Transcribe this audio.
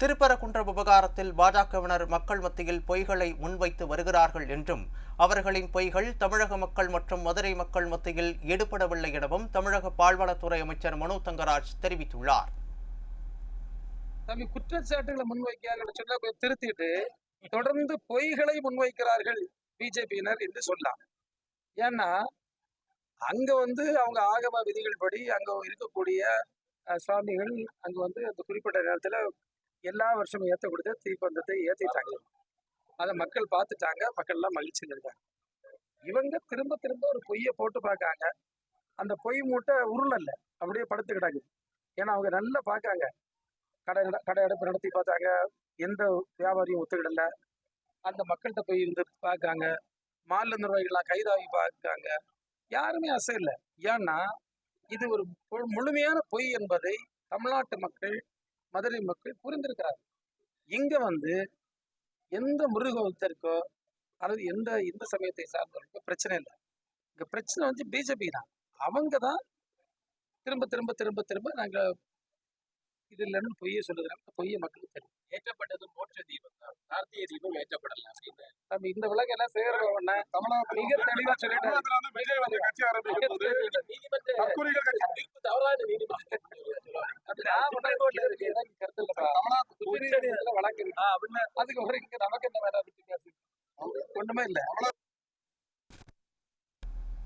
திருப்பரங்குன்றம் விவகாரத்தில் பாஜகவினர் மக்கள் மத்தியில் பொய்களை முன்வைத்து வருகிறார்கள் என்றும் அவர்களின் பொய்கள் தமிழக மக்கள் மற்றும் மதுரை மக்கள் மத்தியில் எடுபடவில்லை எனவும் தமிழக பால்வளத்துறை அமைச்சர் மனோ தங்கராஜ் தெரிவித்துள்ளார். தம்பி குற்றச்சாட்டுகளை முன்வைக்கிறார்கள் சொன்ன திருத்திட்டு தொடர்ந்து பொய்களை முன்வைக்கிறார்கள் பிஜேபியினர் என்று சொல்லலாம் ஏன்னா அங்க வந்து அவங்க ஆகம விதிகள் படி அங்க இருக்கக்கூடிய அஹ், சுவாமிகள் அங்க வந்து அந்த குறிப்பிட்ட நேரத்துல எல்லா வருஷமும் ஏற்ற கொடுத்த தீப்பந்தத்தை ஏற்றிட்டாங்க அதை மக்கள் பார்த்துட்டாங்க. மக்கள்லாம் எல்லாம் மகிழ்ச்சியில் இருக்காங்க இவங்க திரும்ப திரும்ப ஒரு பொய்யை போட்டு பார்க்காங்க. அந்த பொய் மூட்டை உருளல்ல அப்படியே படுத்து கிடக்குது ஏன்னா அவங்க நல்லா பார்க்காங்க கடை கடை அடைப்பு நடத்தி பார்த்தாங்க. எந்த வியாபாரியும் ஒத்துக்கிடல. அந்த மக்கள்கிட்ட போய் இருந்து பார்க்காங்க மாநில நிர்வாகிகள்லாம் கைதாகி பார்க்காங்க யாருமே அசை இல்லை ஏன்னா இது ஒரு முழுமையான பொய் என்பதை தமிழ்நாட்டு மக்கள் மதுரை மக்கள் புரிந்திருக்கிறார்கள். இங்க வந்து எந்த முருகத்தருக்கோ அல்லது எந்த இந்து சமயத்தை சார்ந்தவருக்கோ பிரச்சனை இல்லை. இங்க பிரச்சனை வந்து பிஜேபி தான். அவங்க தான் திரும்ப திரும்ப திரும்ப திரும்ப நாங்க இது இல்லைன்னு பொய்யை சொல்லுகிறாங்க. பொய்யை மக்களுக்கு தெரியும் ஏற்றப்பட்டது மோட்ச தீபம் தான். கார்த்திகை தீபம் ஏற்றப்படல அப்படின்னு. நம்ம இந்த விலங்கு எல்லாம் செய்யறவன மிக தெளிவா சொல்லிட்டாரு. விஜய் வந்து கட்சி ஆரம்பிக்கும் போது நீதிமன்ற தவறான நீதிமன்றம் ரோட்ல இருக்கு. கருத்து வழக்கு அதுக்கு ஒரு இங்க நமக்கு என்ன வேலை ஒண்ணுமே இல்ல.